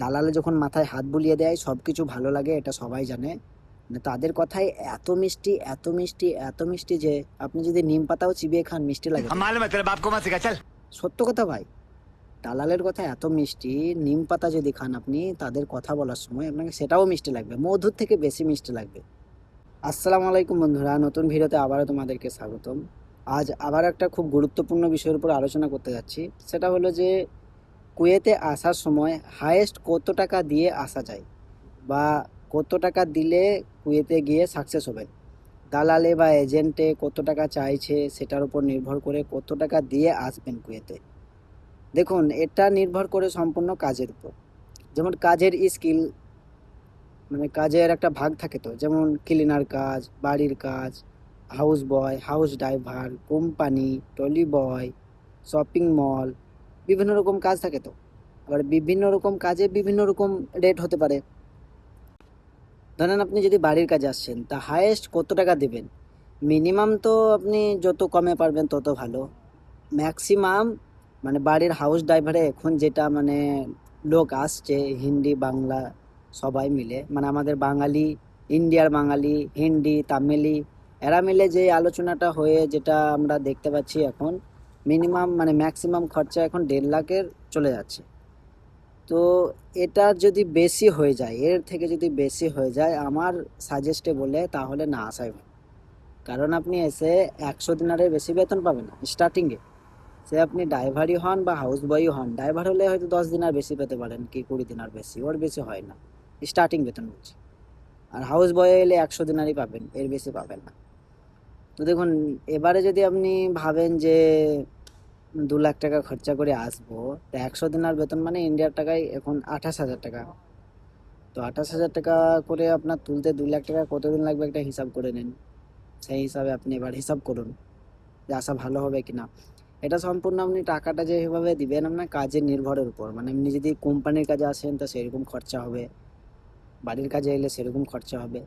দালালে যখন মাথায় হাত বুলিয়ে দেয় সব কিছু ভালো লাগে এটা সবাই জানে। মানে তাদের কথাই এত মিষ্টি এত মিষ্টি এত মিষ্টি যে আপনি যদি নিম পাতাও চিবিয়ে খান মিষ্টি লাগে। সত্য কথা ভাই দালালের কথা এত মিষ্টি নিম পাতা যদি খান আপনি তাদের কথা বলার সময় আপনাকে সেটাও মিষ্টি লাগবে মধুর থেকে বেশি মিষ্টি লাগবে। আসসালামু আলাইকুম বন্ধুরা নতুন ভিডিওতে আবারও তোমাদেরকে স্বাগতম। আজ আবার একটা খুব গুরুত্বপূর্ণ বিষয়ের উপর আলোচনা করতে যাচ্ছি সেটা হলো যে কুয়েতে আসার সময় হায়েস্ট কত টাকা দিয়ে আসা যায়? বা কত টাকা দিলে কুয়েতে গিয়ে সাকসেস হবে? দালালে বা এজেন্টে কত টাকা চাইছে সেটার উপর নির্ভর করে কত টাকা দিয়ে আসবেন কুয়েতে? দেখুন, এটা নির্ভর করে সম্পূর্ণ কাজের উপর। যেমন কাজের স্কিল মানে কাজের একটা ভাগ থাকে তো। যেমন ক্লিনার কাজ, বাড়ির কাজ house boy house driver company trolley boy shopping mall বিভিন্ন রকম কাজ থাকে তো। আবার বিভিন্ন রকম কাজে বিভিন্ন রকম রেট হতে পারে। ধরেন আপনি যদি বাড়ির কাজে আসছেন, তা হায়েস্ট কত টাকা দেবেন? মিনিমাম তো আপনি যত কমে পারবেন তত ভালো। ম্যাক্সিমাম মানে বাড়ির হাউস ড্রাইভারে এখন যেটা মানে লোক আসছে, হিন্দি, বাংলা সবাই মিলে মানে আমাদের বাঙালি, ইন্ডিয়ার বাঙালি, হিন্দি, তামিলি, এরা মিলে যে আলোচনাটা হয়ে যেটা আমরা দেখতে পাচ্ছি এখন মিনিমাম মানে ম্যাক্সিমাম খরচা এখন দেড় লাখের চলে যাচ্ছে। তো এটা যদি বেশি হয়ে যায়, এর থেকে যদি বেশি হয়ে যায়, আমার সাজেস্টে বলে তাহলে না আসাই কারণ আপনি এসে একশো দিনারের বেশি বেতন পাবেন না স্টার্টিংয়ে সে আপনি ড্রাইভারই হন বা হাউস বয়ই হন, ড্রাইভার হলে হয়তো দশ দিন আর বেশি পেতে পারেন কি কুড়ি দিন আর বেশি, ওর বেশি হয় না। স্টার্টিং বেতন বলছি। আর হাউস বয়ে এলে একশো দিনারই পাবেন, এর বেশি পাবেন না। তো দেখুন, এবারে যদি আপনি ভাবেন যে দু লাখ টাকা খরচা করে আসব, তো একশো দিনার বেতন মানে ইন্ডিয়ার টাকায় এখন আঠাশ হাজার টাকা। তো আঠাশ হাজার টাকা করে আপনার তুলতে দু লাখ টাকা কতদিন লাগবে একটা হিসাব করে নিন। সেই হিসাবে আপনি এবার হিসাব করুন যে আসা ভালো হবে কি না এটা সম্পূর্ণ আপনি টাকাটা যেভাবে দিবেন আপনার কাজের নির্ভরের উপর। মানে আপনি যদি কোম্পানির কাজে আসেন তো সেরকম খরচা হবে, বাড়ির কাজে এলে সেরকম খরচা হবে।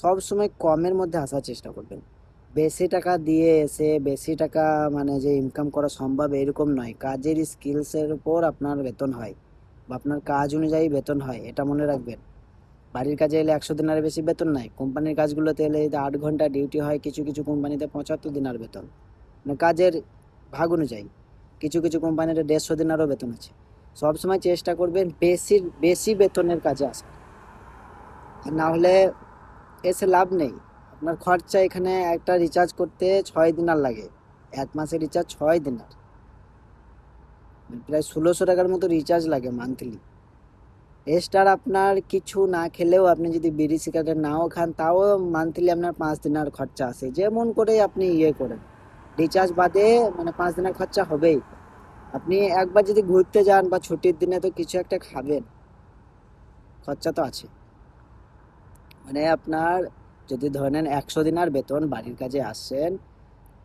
সব সময় কমের মধ্যে আসার চেষ্টা করবেন। বেশি টাকা দিয়ে এসে বেশি টাকা মানে যে ইনকাম করা সম্ভব এরকম নয়। কাজের স্কিলসের উপর আপনার বেতন হয় বা আপনার কাজ অনুযায়ী বেতন হয়, এটা মনে রাখবেন। বাড়ির কাজে এলে একশো দিনার বেশি বেতন নাই, কোম্পানির কাজগুলোতে এলে আট ঘণ্টা ডিউটি হয়, কিছু কিছু কোম্পানিতে পঁচাত্তর দিনার বেতন। মানে কাজের ভাগ অনুযায়ী কিছু কিছু কোম্পানির দেড়শো দিনারও বেতন আছে। সবসময় চেষ্টা করবেন বেশি বেশি বেতনের কাজে আসা আর না হলে এসে লাভ নেই। আপনার খরচা এখানে একটা রিচার্জ করতে ছয় দিনার লাগে। এক মাসের রিচার্জ ছয় দিনার প্রায় ষোলোশো টাকার মতো রিচার্জ লাগে মান্থলি এক্সট্রা আপনার কিছু না খেলেও আপনি যদি বিড়ি সিগারেট নাও খান, তাও মান্থলি আপনার পাঁচ দিনার খরচা আসে যেমন করে আপনি ইয়ে করেন। রিচার্জ বাদে মানে পাঁচ দিনের খরচা হবেই। আপনি একবার যদি ঘুরতে যান বা ছুটির দিনে তো কিছু একটা খাবেন। খরচা তো আছে। মানে আপনার যদি ধরে নেন একশো দিনার বেতন বাড়ির কাজে আসছেন,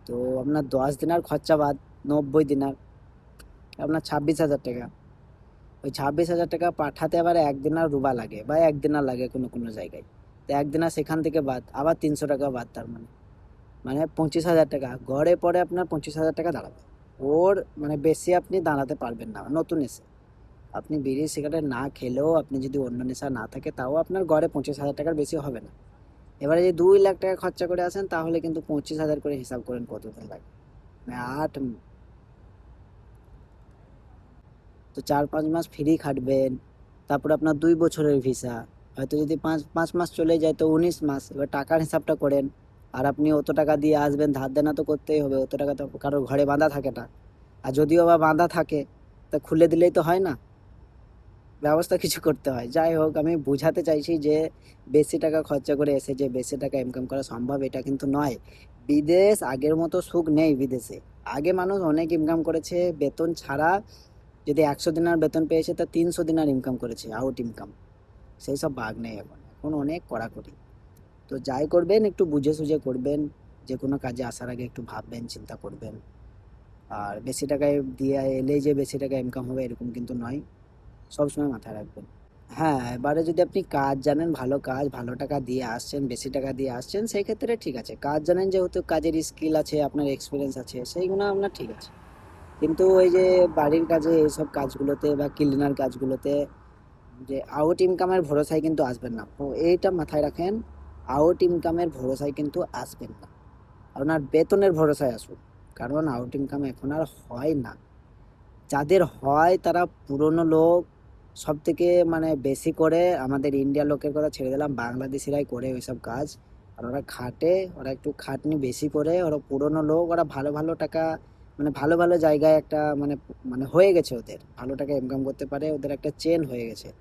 তো আপনার দশ দিনার খরচা বাদ, নব্বই দিনার, আপনার ছাব্বিশ হাজার টাকা। ওই ছাব্বিশ হাজার টাকা পাঠাতে আবার একদিনার রুবা লাগে বা একদিনার লাগে কোনো কোনো জায়গায়। তো একদিনার সেখান থেকে বাদ, আবার তিনশো টাকা বাদ তার মানে। মানে পঁচিশ হাজার টাকা গড়ে পরে আপনার পঁচিশ হাজার টাকা দাঁড়াবে। ওর মানে বেশি আপনি দাঁড়াতে পারবেন না, নতুন এসে। আপনি বিড়ি, সিগারেট না খেলেও আপনি যদি অন্য নেশা না থাকে, তাও আপনার গড়ে পঁচিশ হাজার টাকার বেশি হবে না। এবারে যদি দুই লাখ টাকা খরচা করে আসেন, তাহলে কিন্তু পঁচিশ হাজার করে হিসাব করেন কতদিন লাগে। মানে আট তো চার পাঁচ মাস ফ্রি খাটবেন। তারপর আপনার দুই বছরের ভিসা হয়তো যদি পাঁচ পাঁচ মাস চলে যায় তো উনিশ মাস। এবার টাকার হিসাবটা করেন। আর আপনি অত টাকা দিয়ে আসবেন, ধার দেনা তো করতেই হবে। অত টাকা তো কারোর ঘরে বাঁধা থাকে না। আর যদিও বা বাঁধা থাকে, তা খুলে দিলেই তো হয় না। ব্যবস্থা কিছু করতে হয়। যাই হোক, আমি বোঝাতে চাইছি যে বেশি টাকা খরচা করে এসে যে বেশি টাকা ইনকাম করা সম্ভব, এটা কিন্তু নয়। বিদেশ আগের মতো সুখ নেই বিদেশে। আগে মানুষ অনেক ইনকাম করেছে, বেতন ছাড়া যদি একশো দিনার বেতন পেয়েছে, তা তিনশো দিনার ইনকাম করেছে আউট ইনকাম সেই সব ভাগ নেই এখন। এখন অনেক কড়াকড়ি। তো যাই করবেন, একটু বুঝে সুঝে করবেন। যে কোনো কাজে আসার আগে একটু ভাববেন, চিন্তা করবেন। আর বেশি টাকায় দিয়ে এলেই যে বেশি টাকা ইনকাম হবে, এরকম কিন্তু নয়। সবসময় মাথায় রাখবেন। হ্যাঁ এবারে যদি আপনি কাজ জানেন, ভালো কাজ, ভালো টাকা দিয়ে আসছেন, বেশি টাকা দিয়ে আসছেন, সেই ক্ষেত্রে ঠিক আছে। কাজ জানেন যেহেতু কাজের স্কিল আছে, আপনার এক্সপিরিয়েন্স আছে, সেইগুলো আপনার ঠিক আছে। কিন্তু ওই যে বাড়ির কাজে এইসব কাজগুলোতে বা ক্লিনার কাজগুলোতে যে আউট ইনকামের ভরসায় কিন্তু আসবেন না। তো এইটা মাথায় রাখেন আউট ইনকামের ভরসায় কিন্তু আসবেন না। আপনার বেতনের ভরসায় আসুন। কারণ আউট ইনকাম এখন আর হয় না। যাদের হয় তারা পুরনো লোক সব থেকে মানে বেশি করে আমাদের ইন্ডিয়ার লোকের কথা ছেড়ে দিলাম, বাংলাদেশিরাই করে ওইসব কাজ। আর ওরা খাটে, ওরা একটু খাটনি বেশি করে, ওরা পুরনো লোক, ওরা ভালো ভালো টাকা মানে ভালো ভালো জায়গায় একটা মানে মানে হয়ে গেছে ওদের। ভালো টাকা ইনকাম করতে পারে, ওদের একটা চেন হয়ে গেছে।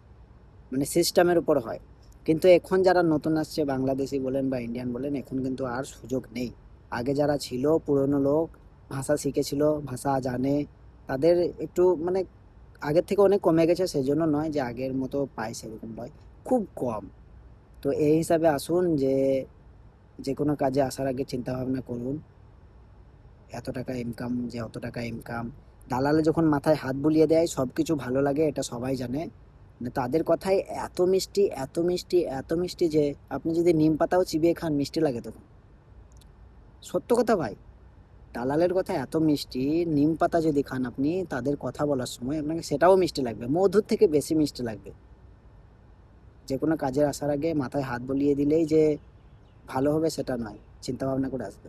মানে সিস্টেমের উপর হয়। কিন্তু এখন যারা নতুন আসছে, বাংলাদেশি বলেন বা ইন্ডিয়ান বলেন, এখন কিন্তু আর সুযোগ নেই। আগে যারা ছিল, পুরনো লোক, ভাষা শিখেছিল, ভাষা জানে, তাদের একটু মানে আগের থেকে অনেক কমে গেছে সেই জন্য নয় যে আগের মতো পায় সেরকম নয়, খুব কম। তো এই হিসাবে আসুন যে যে কোনো কাজে আসার আগে চিন্তা ভাবনা করুন, এত টাকা ইনকাম যে অত টাকা ইনকাম দালালে যখন মাথায় হাত বুলিয়ে দেয়, সব কিছু ভালো লাগে, এটা সবাই জানে। মানে তাদের কথায় এত মিষ্টি এত মিষ্টি এত মিষ্টি যে, আপনি যদি নিম পাতাও চিবিয়ে খান, মিষ্টি লাগে তখন। সত্য কথা ভাই। দালালের কথা এত মিষ্টি, নিম পাতা যদি খান আপনি, তাদের কথা বলার সময় আপনাকে সেটাও মিষ্টি লাগবে, মধুর থেকে বেশি মিষ্টি লাগবে। যে কোনো কাজের আসার আগে মাথায় হাত বলিয়ে দিলেই যে ভালো হবে সেটা নয় চিন্তা ভাবনা করে আসবে